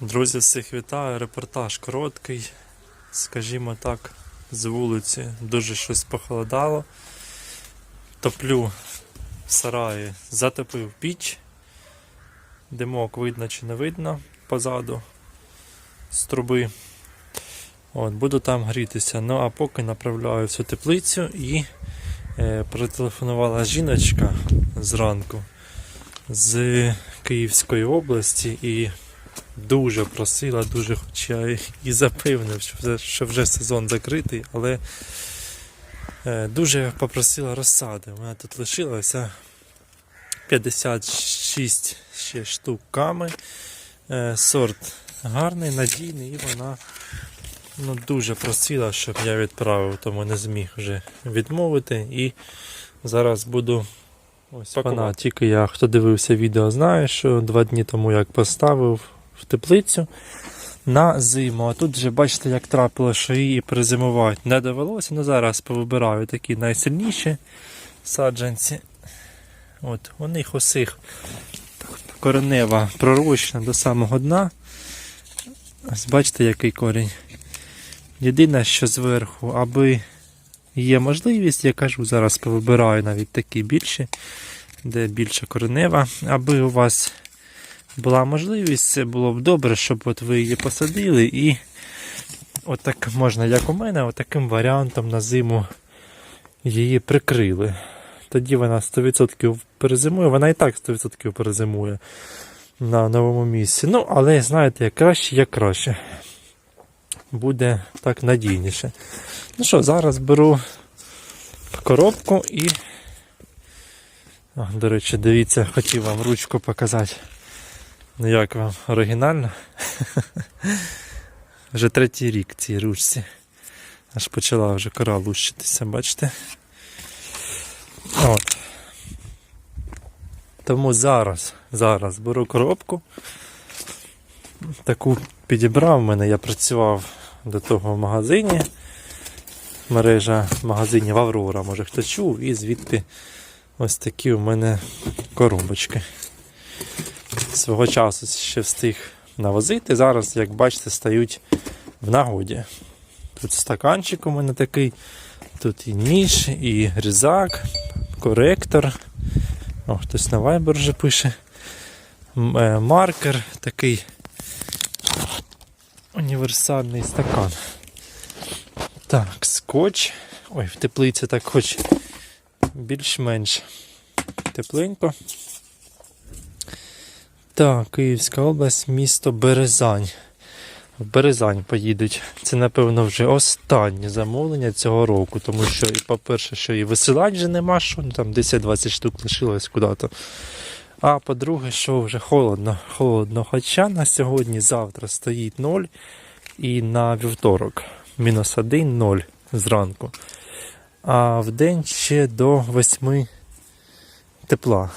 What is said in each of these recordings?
Друзі, всіх вітаю. Репортаж короткий, скажімо так, з вулиці. Дуже щось похолодало. Топлю в сараї, затопив піч. Димок видно чи не видно позаду з труби. От, буду там грітися. Ну а поки направляю всю теплицю і е, перетелефонувала жіночка зранку з Київської області і дуже просила, дуже хоч я і запевнив, що вже, що вже сезон закритий, але е, дуже попросила розсади. У мене тут лишилося 56 ще штук ками. Е, сорт гарний, надійний, і вона ну, дуже просила, щоб я відправив, тому не зміг вже відмовити. І зараз буду ось вона. Тільки я, хто дивився відео, знає, що два дні тому як поставив в теплицю на зиму. А тут вже бачите, як трапило, що її призимувати не довелося. Ну зараз повибираю такі найсильніші саджанці. От, у них усіх коренева пророщена до самого дна. Ось бачите, який корінь. Єдине, що зверху, аби є можливість, я кажу, зараз повибираю навіть такі більші, де більша коренева, аби у вас була можливість, це було б добре, щоб от ви її посадили і отак можна, як у мене, отаким варіантом на зиму її прикрили. Тоді вона 100% перезимує, вона і так 100% перезимує на новому місці. Ну, але знаєте, як краще, як краще. Буде так надійніше. Ну що, зараз беру коробку і. О, до речі, дивіться, хотів вам ручку показати. Як вам оригінально? Вже третій рік цій ручці. Аж почала вже кора лущитися, бачите? От. Тому зараз, зараз беру коробку. Таку підібрав мене, я працював до того в магазині. Мережа магазинів Аврора, може хто чув, і звідти ось такі у мене коробочки свого часу ще встиг навозити. Зараз, як бачите, стають в нагоді. Тут стаканчик у мене такий, тут і ніж, і різак, коректор. О, хтось на Viber вже пише. Е, Маркер такий універсальний стакан. Так, скотч. Ой, в теплиці так хоч більш-менш тепленько. Так, Київська область, місто Березань. В Березань поїдуть. Це, напевно, вже останнє замовлення цього року, тому що, і, по-перше, що і висилань вже нема, що там 10-20 штук лишилось куди-то. А по-друге, що вже холодно, холодно. Хоча на сьогодні, завтра стоїть 0 і на вівторок мінус 1, 0 зранку. А в день ще до 8 тепла.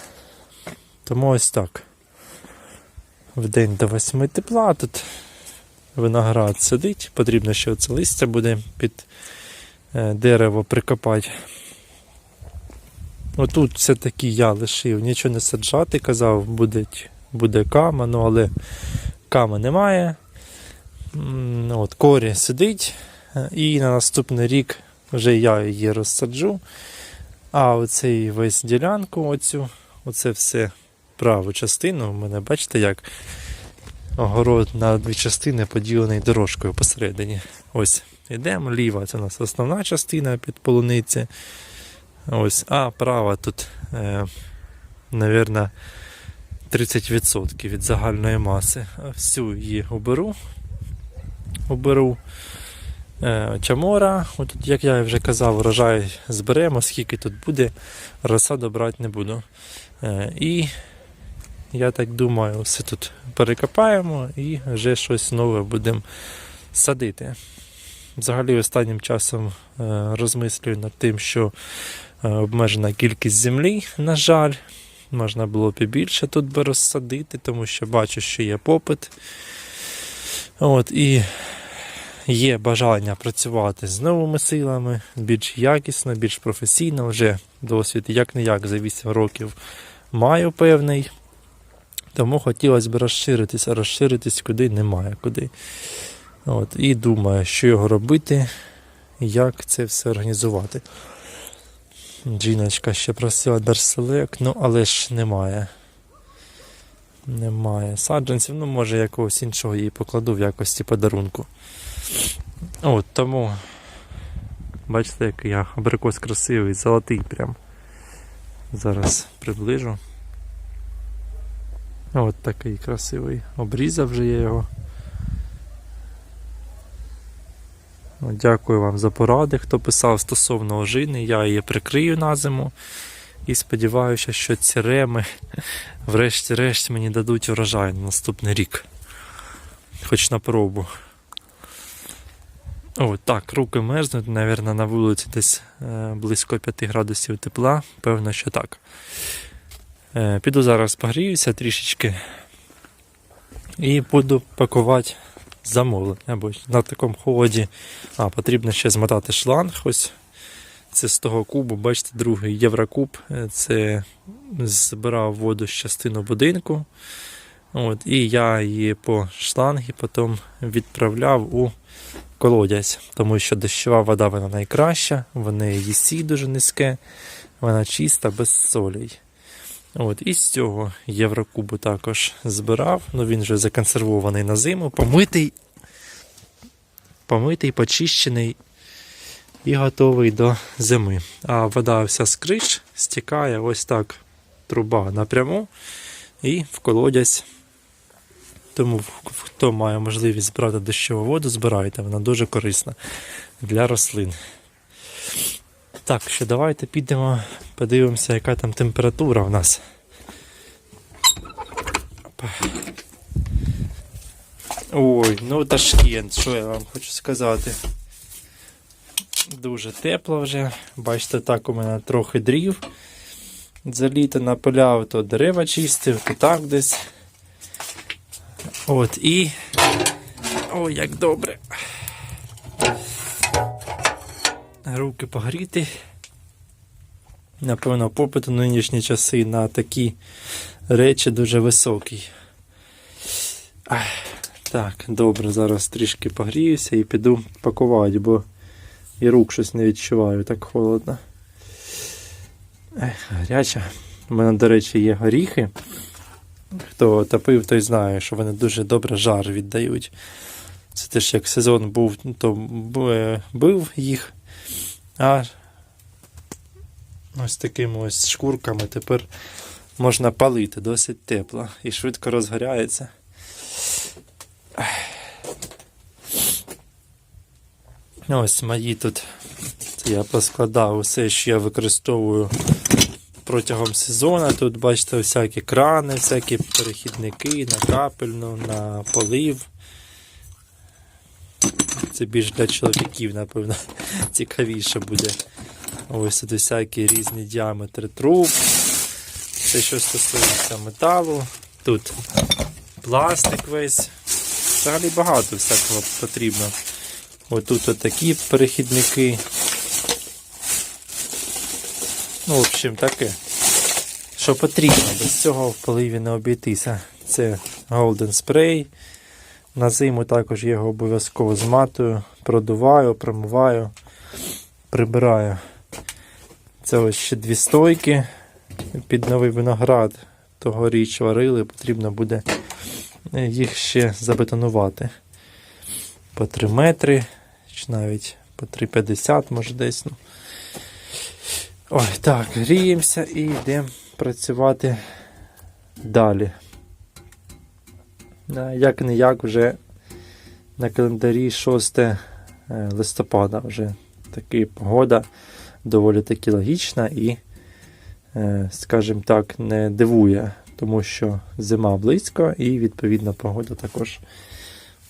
Тому ось так в день до 8 тепла. Тут виноград сидить, потрібно ще оце листя буде під е, дерево прикопати. Отут все-таки я лишив, нічого не саджати, казав, буде, буде кама, ну але ками немає. Ну, От, корі сидить, і на наступний рік вже я її розсаджу. А оцей весь ділянку, оцю, оце все праву частину. У мене бачите, як огород на дві частини поділений дорожкою посередині. Ось йдемо. Ліва це у нас основна частина під полуниці. Ось, а права тут, е, мабуть, 30% від загальної маси. Всю її оберу. Оберу. Е, Чамора, от, як я вже казав, врожай зберемо, скільки тут буде, розсаду брати не буду. Е, І я так думаю, все тут перекопаємо і вже щось нове будемо садити. Взагалі, останнім часом е, розмислюю над тим, що е, обмежена кількість землі, на жаль, можна було б більше тут би розсадити, тому що бачу, що є попит. От, і є бажання працювати з новими силами, більш якісно, більш професійно. Вже досвід як не як за 8 років маю певний. Тому хотілося б розширитися, розширитись куди немає куди. От, і думаю, що його робити, як це все організувати. Жіночка ще просила Берселек, ну але ж немає. Немає саджанців, ну може якогось іншого її покладу в якості подарунку. От тому, бачите, який я абрикос красивий, золотий прям. Зараз приближу. От такий красивий. Обрізав вже я його. Дякую вам за поради, хто писав стосовно ожини. Я її прикрию на зиму. І сподіваюся, що ці реми врешті-решт мені дадуть урожай на наступний рік. Хоч на пробу. О, так, руки мерзнуть, мабуть, на вулиці десь е, близько 5 градусів тепла. Певно, що так. Е, піду зараз погріюся трішечки і буду пакувати замовлення. Бо на такому холоді а, потрібно ще змотати шланг. Ось це з того кубу, бачите, другий Єврокуб. Е, Це збирав воду з частину будинку. От, і я її по шлангі потім відправляв у колодязь, тому що дощова вода вона найкраща, в неї ЄСІ дуже низьке, вона чиста, без солей. От, і з цього Єврокубу також збирав. Ну він вже законсервований на зиму, помитий, помитий, почищений і готовий до зими. А вода вся з криш стікає ось так труба напряму і в колодязь. Тому хто має можливість збирати дощову воду, збирайте, вона дуже корисна для рослин. Так, що давайте підемо, подивимося, яка там температура в нас. Ой, ну Ташкент, що я вам хочу сказати. Дуже тепло вже. Бачите, так у мене трохи дрів. За літо напиляв, то дерева чистив, то так десь. От і. Ой, як добре. Руки погріти. Напевно, попит у нинішні часи на такі речі дуже високий. Так, добре, зараз трішки погріюся і піду пакувати, бо і рук щось не відчуваю, так холодно. Ех, гаряче. У мене, до речі, є горіхи. Хто топив, той знає, що вони дуже добре жар віддають. Це теж як сезон був, то б- бив їх. А ось такими ось шкурками тепер можна палити досить тепло і швидко розгоряється. Ось мої тут. Я поскладав усе, що я використовую протягом сезону. Тут бачите всякі крани, всякі перехідники на капельну, на полив. Це більш для чоловіків, напевно, цікавіше буде. Ось тут всякі різні діаметри труб. Це що стосується металу. Тут пластик весь. Взагалі багато всякого потрібно. Ось тут отакі перехідники. Ну, в общем, таке. Що потрібно, без цього в поливі не обійтися. Це Golden Spray. На зиму також я його обов'язково зматую, продуваю, промиваю, прибираю. Це ось ще дві стойки під новий виноград. Тогоріч варили, потрібно буде їх ще забетонувати. По 3 метри, чи навіть по 3,50 може десь. Ну. Ой, так, гріємося і йдемо працювати далі. Як не як вже на календарі 6 е, листопада вже така погода доволі таки логічна і, е, скажімо так, не дивує, тому що зима близько і відповідна погода також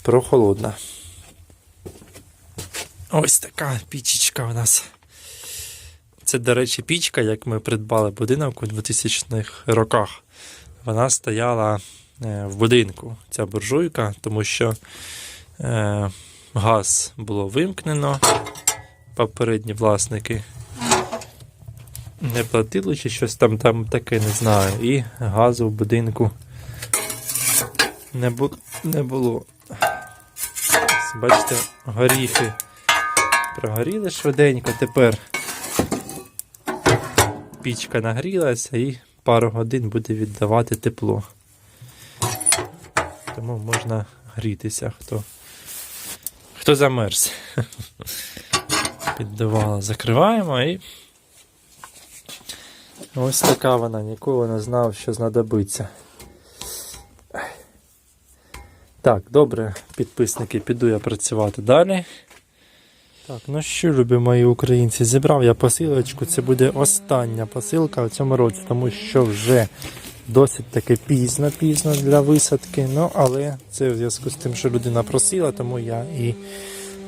прохолодна. Ось така пічечка у нас. Це, до речі, пічка, як ми придбали будинок у 2000-х роках. Вона стояла в будинку, ця буржуйка, тому що е, газ було вимкнено. Попередні власники не платили чи щось там, там таке, не знаю. І газу в будинку не, бу... не було. Бачите, горіхи прогоріли швиденько. Тепер пічка нагрілася і пару годин буде віддавати тепло. Тому можна грітися, хто, хто замерз. Піддавала, закриваємо і ось така вона, ніколи не знав, що знадобиться. Так, добре, підписники, піду я працювати далі. Так, ну що, любі мої українці, зібрав я посилочку. Це буде остання посилка в цьому році, тому що вже досить таки пізно, пізно для висадки. Ну, але це в зв'язку з тим, що людина просила, тому я і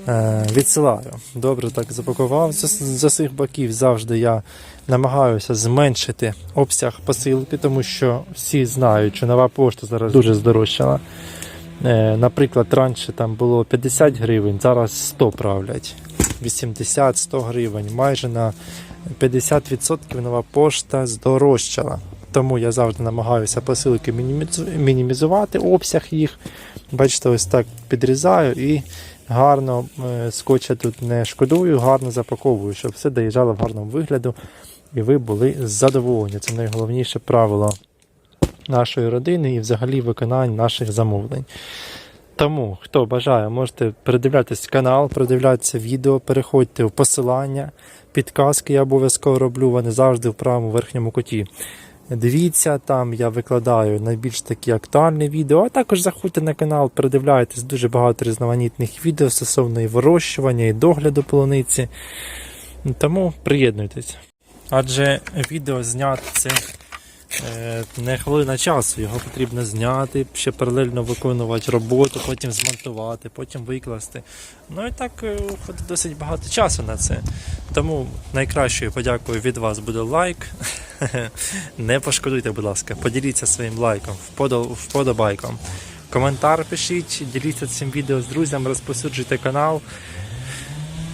е, відсилаю. Добре, так запакував з, з усіх боків. Завжди я намагаюся зменшити обсяг посилки, тому що всі знають, що нова пошта зараз дуже здорожчала. Е, Наприклад, раніше там було 50 гривень, зараз 100 правлять. 80-100 гривень. Майже на 50% нова пошта здорожчала. Тому я завжди намагаюся посилки мінімізувати обсяг їх. Бачите, ось так підрізаю і гарно е, скотча тут не шкодую, гарно запаковую, щоб все доїжджало в гарному вигляду і ви були задоволені. Це найголовніше правило нашої родини і взагалі виконання наших замовлень. Тому, хто бажає, можете передивлятися канал, передивлятися відео, переходьте в посилання, підказки я обов'язково роблю, вони завжди в правому верхньому куті. Дивіться, там я викладаю найбільш такі актуальні відео, а також заходьте на канал, передивляйтесь дуже багато різноманітних відео стосовно і вирощування, і догляду полуниці. Тому приєднуйтесь. Адже відео зняти це не хвилина часу, його потрібно зняти, ще паралельно виконувати роботу, потім змонтувати, потім викласти. Ну і так е, досить багато часу на це. Тому найкращою подякою від вас буде лайк. Не пошкодуйте, будь ласка, поділіться своїм лайком, вподобайком. Коментар пишіть, діліться цим відео з друзями, розповсюджуйте канал.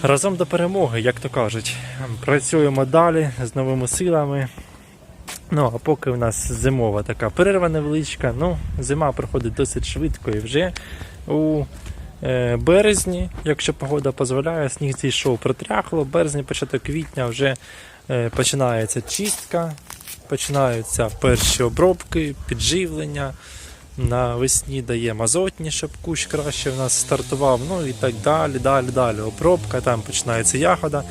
Разом до перемоги, як то кажуть. Працюємо далі з новими силами. Ну, а поки у нас зимова така перерва невеличка, ну, зима проходить досить швидко і вже у е, березні, якщо погода дозволяє, сніг зійшов, протряхло, березні, початок квітня вже починається чистка, починаються перші обробки, підживлення. Навесні даємо азотні, щоб кущ краще в нас стартував, ну і так далі, далі, далі. Обробка, там починається ягода.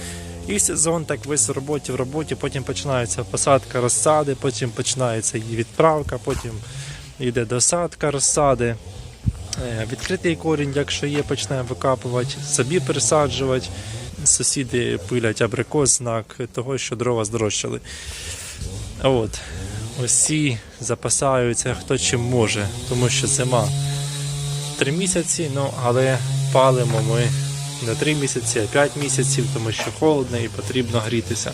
І сезон так весь в роботі в роботі, потім починається посадка розсади, потім починається її відправка, потім йде досадка розсади. Е, Відкритий корінь, якщо є, починаємо викапувати, собі пересаджувати. Сусіди пилять абрикос, знак того, що дрова здорожчали. От. Усі запасаються хто чим може, тому що зима три місяці, ну але палимо ми не три місяці, а п'ять місяців, тому що холодно і потрібно грітися.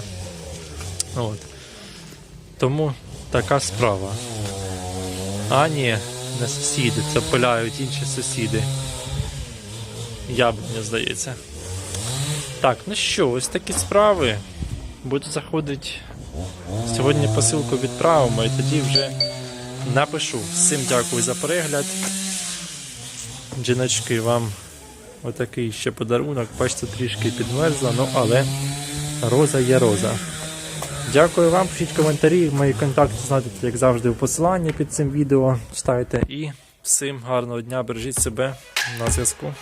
От. Тому така справа. А ні, не сусіди, це пиляють інші сусіди. Яблуня, здається. Так, ну що, ось такі справи. Буду заходити. Сьогодні посилку відправимо і тоді вже напишу. Всім дякую за перегляд. Жіночки, вам отакий ще подарунок. Бачите, трішки підмерзла, ну але роза є роза. Дякую вам, пишіть коментарі, мої контакти знайдете, як завжди, в посиланні під цим відео. Ставте і всім гарного дня, бережіть себе на зв'язку.